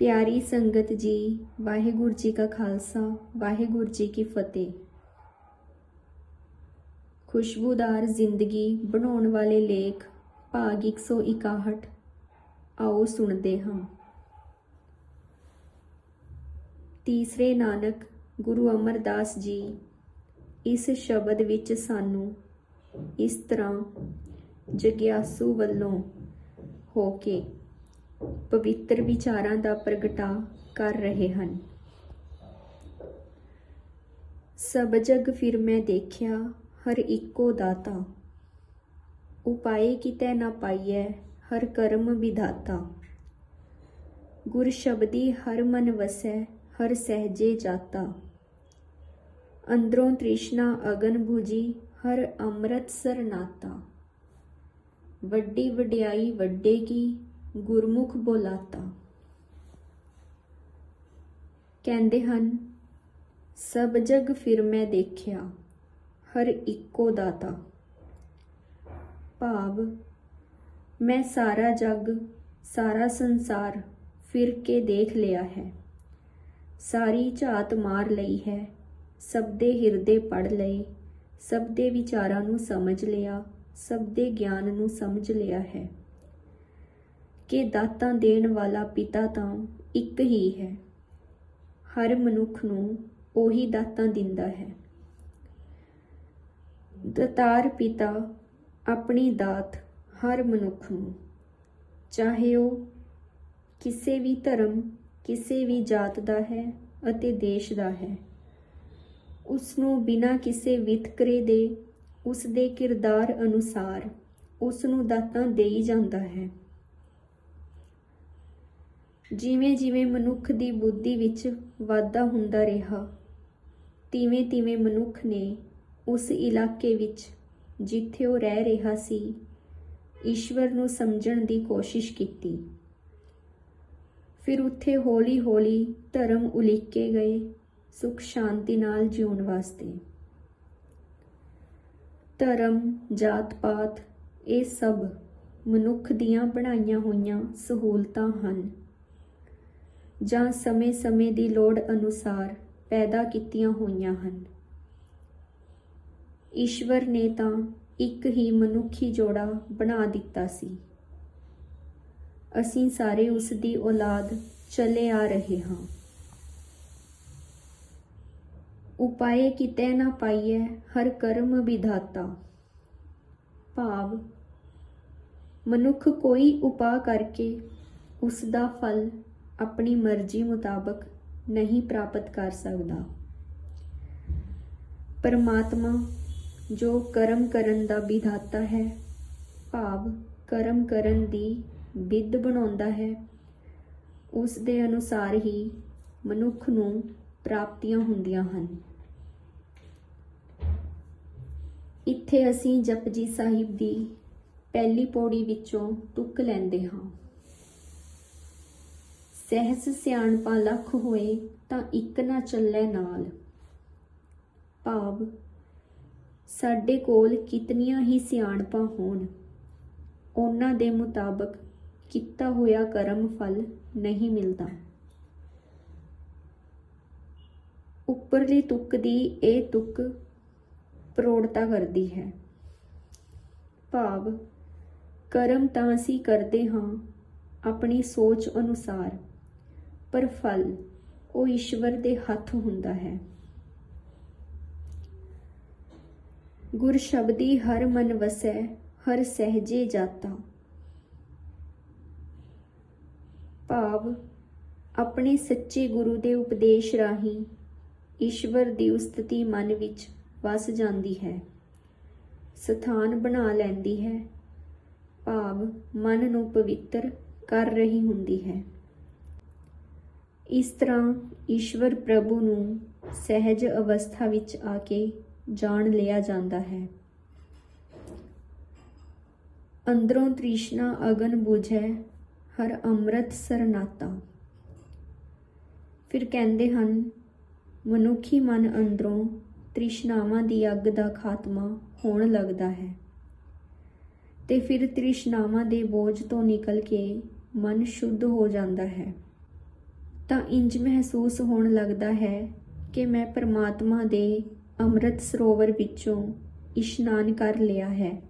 ਪਿਆਰੀ ਸੰਗਤ ਜੀ, ਵਾਹਿਗੁਰੂ ਜੀ ਕਾ ਖਾਲਸਾ, ਵਾਹਿਗੁਰੂ ਜੀ ਕੀ ਫਤਿਹ। ਖੁਸ਼ਬੂਦਾਰ ਜ਼ਿੰਦਗੀ ਬਣਾਉਣ ਵਾਲੇ ਲੇਖ, ਭਾਗ 161 ਆਓ ਸੁਣਦੇ ਹਾਂ। ਤੀਸਰੇ ਨਾਨਕ ਗੁਰੂ ਅਮਰਦਾਸ ਜੀ, ਇਸ ਸ਼ਬਦ ਵਿੱਚ ਸਾਨੂੰ ਇਸ ਤਰ੍ਹਾਂ ਜਗਿਆਸੂ ਵੱਲੋਂ ਹੋ ਕੇ ਪਵਿੱਤਰ ਵਿਚਾਰਾਂ ਦਾ ਪ੍ਰਗਟਾ ਕਰ ਰਹੇ ਹਨ। ਸਭ ਜਗ ਫਿਰ ਮੈਂ ਦੇਖਿਆ, ਹਰ ਇੱਕੋ ਦਾਤਾ। ਉਪਾਏ ਕਿਤੇ ਨਾ ਪਾਈਐ, ਹਰ ਕਰਮ ਵਿਧਾਤਾ। ਗੁਰ ਸ਼ਬਦੀ ਹਰ ਮਨ ਵਸੈ, ਹਰ ਸਹਜੇ ਜਾਤਾ। ਅੰਦਰੋਂ ਤ੍ਰਿਸ਼ਨਾ ਅਗਨ 부ਜੀ ਹਰ ਅੰਮ੍ਰਿਤ ਸਰਨਾਤਾ ਵੱਡੀ ਵਡਿਆਈ ਵੱਡੇ ਕੀ ਗੁਰਮੁਖ ਬੋਲਾਤਾ। ਕਹਿੰਦੇ ਹਨ, ਸਭ ਜਗ ਫਿਰ ਮੈਂ ਦੇਖਿਆ, ਹਰ ਇੱਕੋ ਦਾਤਾ। ਭਾਵ, ਮੈਂ ਸਾਰਾ ਜਗ, ਸਾਰਾ ਸੰਸਾਰ ਫਿਰ ਕੇ ਦੇਖ ਲਿਆ ਹੈ। ਸਾਰੀ ਝਾਤ ਮਾਰ ਲਈ ਹੈ, ਸਭ ਦੇ ਹਿਰਦੇ ਪੜ ਲਏ, ਸਭ ਦੇ ਵਿਚਾਰਾਂ ਨੂੰ ਸਮਝ ਲਿਆ, ਸਭ ਦੇ ਗਿਆਨ ਨੂੰ ਸਮਝ ਲਿਆ ਹੈ। ਕਿ ਦਾਤਾਂ ਦੇਣ ਵਾਲਾ ਪਿਤਾ ਤਾਂ ਇੱਕ ਹੀ ਹੈ। ਹਰ ਮਨੁੱਖ ਨੂੰ ਉਹੀ ਦਾਤਾਂ ਦਿੰਦਾ ਹੈ। ਦਤਾਰ ਪਿਤਾ ਆਪਣੀ ਦਾਤ ਹਰ ਮਨੁੱਖ ਨੂੰ। ਚਾਹੇ ਉਹ ਕਿਸੇ ਵੀ ਧਰਮ, ਕਿਸੇ ਵੀ ਜਾਤ ਦਾ ਹੈ ਅਤੇ ਦੇਸ਼ ਦਾ ਹੈ। ਉਸ ਨੂੰ ਬਿਨਾਂ ਕਿਸੇ ਵਿਤਕਰੇ ਦੇ ਉਸ ਦੇ ਕਿਰਦਾਰ ਅਨੁਸਾਰ ਉਸ ਨੂੰ ਦਾਤਾਂ ਦੇਈ ਜਾਂਦਾ ਹੈ। ਜਿਵੇਂ ਜਿਵੇਂ ਮਨੁੱਖ ਦੀ ਬੁੱਧੀ ਵਿੱਚ ਵਾਧਾ ਹੁੰਦਾ ਰਿਹਾ, ਤਿਵੇਂ ਤਿਵੇਂ ਮਨੁੱਖ ਨੇ ਉਸ ਇਲਾਕੇ ਵਿੱਚ ਜਿੱਥੇ ਉਹ ਰਹਿ ਰਿਹਾ ਸੀ, ਈਸ਼ਵਰ ਨੂੰ ਸਮਝਣ ਦੀ ਕੋਸ਼ਿਸ਼ ਕੀਤੀ। ਫਿਰ ਉੱਥੇ ਹੌਲੀ-ਹੌਲੀ ਧਰਮ ਉਲੀਕੇ ਗਏ ਸੁਖ ਸ਼ਾਂਤੀ ਨਾਲ ਜਿਉਣ ਵਾਸਤੇ। ਧਰਮ, ਜਾਤ ਪਾਤ ਇਹ ਸਭ ਮਨੁੱਖ ਦੀਆਂ ਬਣਾਈਆਂ ਹੋਈਆਂ ਸਹੂਲਤਾਂ ਹਨ। ਜਾਂ ਸਮੇਂ-ਸਮੇਂ ਦੀ ਲੋੜ ਅਨੁਸਾਰ ਪੈਦਾ ਕੀਤੀਆਂ ਹੋਈਆਂ ਹਨ। ਈਸ਼ਵਰ ਨੇ ਤਾਂ ਇੱਕ ਹੀ ਮਨੁੱਖੀ ਜੋੜਾ ਬਣਾ ਦਿੱਤਾ ਸੀ। ਅਸੀਂ ਸਾਰੇ ਉਸ ਦੀ ਔਲਾਦ ਚਲੇ ਆ ਰਹੇ ਹਾਂ। ਉਪਾਏ ਕਿਤੇ ਨਾ ਪਾਈਐ ਹਰ ਕਰਮ ਵਿਧਾਤਾ। ਭਾਵ, ਮਨੁੱਖ ਕੋਈ ਉਪਾਅ ਕਰਕੇ ਉਸ ਦਾ ਫਲ ਆਪਣੀ ਮਰਜ਼ੀ ਮੁਤਾਬਕ ਨਹੀਂ ਪ੍ਰਾਪਤ ਕਰ ਸਕਦਾ। ਪਰਮਾਤਮਾ ਜੋ ਕਰਮ ਕਰਨ ਦਾ ਵਿਧਾਤਾ ਹੈ, ਭਾਵ ਕਰਮ ਕਰਨ ਦੀ ਵਿਧ ਬਣਾਉਂਦਾ ਹੈ, ਉਸ ਦੇ ਅਨੁਸਾਰ ਹੀ ਮਨੁੱਖ ਨੂੰ ਪ੍ਰਾਪਤੀਆਂ ਹੁੰਦੀਆਂ ਹਨ। ਇੱਥੇ ਅਸੀਂ ਜਪਜੀ ਸਾਹਿਬ ਦੀ ਪਹਿਲੀ ਪੌੜੀ ਵਿੱਚੋਂ ਤੁਕ ਲੈਂਦੇ ਹਾਂ। ਸਹਿਸ ਸਿਆਣਪਾ ਲੱਖ ਹੋਏ ਤਾਂ ਇੱਕ ਨਾ ਚੱਲੇ ਨਾਲ। ਭਾਵ, ਸਾਡੇ ਕੋਲ ਕਿਤਨੀਆਂ ਹੀ ਸਿਆਣਪਾਂ ਹੋਣ, ਉਹਨਾਂ ਦੇ ਮੁਤਾਬਕ ਕੀਤਾ ਹੋਇਆ ਕਰਮ ਫਲ ਨਹੀਂ ਮਿਲਦਾ। ਉੱਪਰਲੀ ਤੁਕ ਦੀ ਇਹ ਤੁਕ ਪ੍ਰੋੜਤਾ ਕਰਦੀ ਹੈ। ਭਾਵ, ਕਰਮ ਤਾਂ ਅਸੀਂ ਕਰਦੇ ਹਾਂ ਆਪਣੀ ਸੋਚ ਅਨੁਸਾਰ। ਪਰ ਫਲ ਉਹ ਈਸ਼ਵਰ ਦੇ ਹੱਥ ਹੁੰਦਾ ਹੈ। ਗੁਰ ਸ਼ਬਦੀ ਹਰ ਮਨ ਵਸੈ, ਹਰ ਸਹਜੇ ਜਾਤਾ। ਭਾਵ ਆਪਣੇ ਸੱਚੇ ਗੁਰੂ ਦੇ ਉਪਦੇਸ਼ ਰਾਹੀਂ ਈਸ਼ਵਰ ਦੀ ਉਸਤਤੀ ਮਨ ਵਿੱਚ ਵਸ ਜਾਂਦੀ ਹੈ। ਸਥਾਨ ਬਣਾ ਲੈਂਦੀ ਹੈ। ਭਾਵ ਮਨ ਨੂੰ ਪਵਿੱਤਰ ਕਰ ਰਹੀ ਹੁੰਦੀ ਹੈ। ਇਸ ਤਰ੍ਹਾਂ ਈਸ਼ਵਰ ਪ੍ਰਭੂ ਨੂੰ ਸਹਿਜ ਅਵਸਥਾ ਵਿੱਚ ਆ ਕੇ ਜਾਣ ਲਿਆ ਜਾਂਦਾ ਹੈ। ਅੰਦਰੋਂ ਤ੍ਰਿਸ਼ਨਾ ਅਗਨ ਬੁਝੈ, ਹਰ ਅੰਮ੍ਰਿਤ ਸਰਨਾਤਾ। ਫਿਰ ਕਹਿੰਦੇ ਹਨ, ਮਨੁੱਖੀ ਮਨ ਅੰਦਰੋਂ ਤ੍ਰਿਸ਼ਨਾਵਾਂ ਦੀ ਅੱਗ ਦਾ ਖਾਤਮਾ ਹੋਣ ਲੱਗਦਾ ਹੈ। ਤੇ ਫਿਰ ਤ੍ਰਿਸ਼ਨਾਵਾਂ ਦੇ ਬੋਝ ਤੋਂ ਨਿਕਲ ਕੇ ਮਨ ਸ਼ੁੱਧ ਹੋ ਜਾਂਦਾ ਹੈ। ਤਾਂ ਇੰਜ ਮਹਿਸੂਸ ਹੋਣ ਲੱਗਦਾ ਹੈ ਕਿ ਮੈਂ ਪਰਮਾਤਮਾ ਦੇ ਅੰਮ੍ਰਿਤ ਸਰੋਵਰ ਵਿੱਚੋਂ ਇਸ਼ਨਾਨ ਕਰ ਲਿਆ ਹੈ।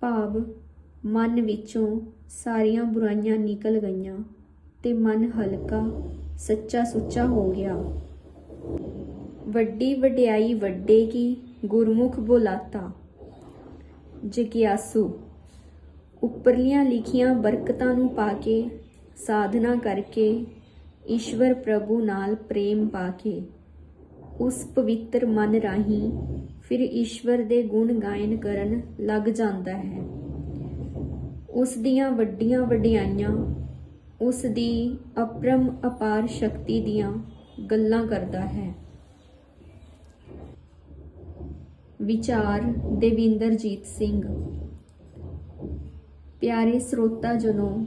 ਭਾਵ ਮਨ ਵਿੱਚੋਂ ਸਾਰੀਆਂ ਬੁਰਾਈਆਂ ਨਿਕਲ ਗਈਆਂ ਤੇ ਮਨ ਹਲਕਾ, ਸੱਚਾ ਸੁੱਚਾ ਹੋ ਗਿਆ। ਵੱਡੀ ਵਡਿਆਈ ਵੱਡੇ ਕੀ ਗੁਰਮੁਖ ਬੁਲਾਤਾ। ਜਗਿਆਸੂ, ਉੱਪਰਲੀਆਂ ਲਿਖੀਆਂ ਬਰਕਤਾਂ ਨੂੰ ਪਾ ਕੇ ਸਾਧਨਾ ਕਰਕੇ ਈਸ਼ਵਰ ਪ੍ਰਭੂ ਨਾਲ ਪ੍ਰੇਮ ਪਾ ਕੇ, ਉਸ ਪਵਿੱਤਰ ਮਨ ਰਾਹੀਂ ਫਿਰ ਈਸ਼ਵਰ ਦੇ ਗੁਣ ਗਾਇਨ ਕਰਨ ਲੱਗ ਜਾਂਦਾ ਹੈ। ਉਸ ਦੀਆਂ ਵੱਡੀਆਂ ਵਡਿਆਈਆਂ, ਉਸ ਦੀ ਅਪਰਮ ਅਪਾਰ ਸ਼ਕਤੀ ਦੀਆਂ ਗੱਲਾਂ ਕਰਦਾ ਹੈ। ਵਿਚਾਰ ਦੇਵਿੰਦਰਜੀਤ ਸਿੰਘ। ਪਿਆਰੇ ਸਰੋਤਾ ਜਨੋ